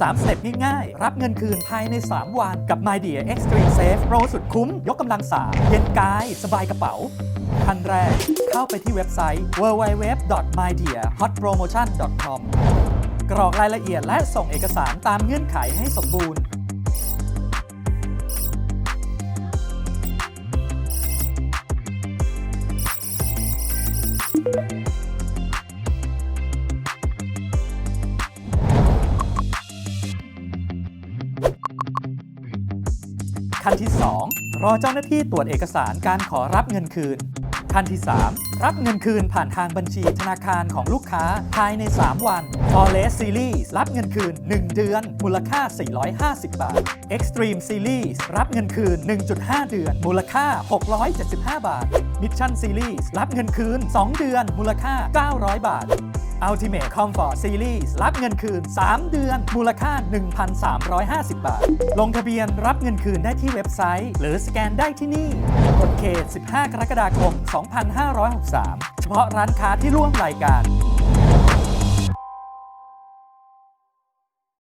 3สเต็ปง่ายๆ รับเงินคืนภายใน 3 วัน กับ My Dear Extreme Safe โปรสุดคุ้ม ยกกำลังสาเย็นกาย สบายกระเป๋าขั้นแรก เข้าไปที่เว็บไซต์ www.mydearhotpromotion.com กรอกรายละเอียดและส่งเอกสารตามเงื่อนไขให้สมบูรณ์ ขั้นที่ 2 รอเจ้าหน้าที่ตรวจเอกสารการขอรับเงินคืน ขั้นที่ 3 รับเงินคืนผ่านทางบัญชีธนาคารของลูกค้าภายใน 3 วัน Forest Series รับเงินคืน 1 เดือน มูลค่า 450 บาท Extreme Series รับเงินคืน 1.5 เดือน มูลค่า 675 บาท Mission Series รับเงินคืน 2 เดือน มูลค่า 900 บาท Ultimate Comfort Series รับเงินคืน 3 เดือน มูลค่า 1,350 บาท ลงทะเบียนรับเงินคืนได้ที่เว็บไซต์ หรือสแกนได้ที่นี่กดเขต 15 กรกฎาคม 2563 เฉพาะร้านค้าที่ร่วมรายการ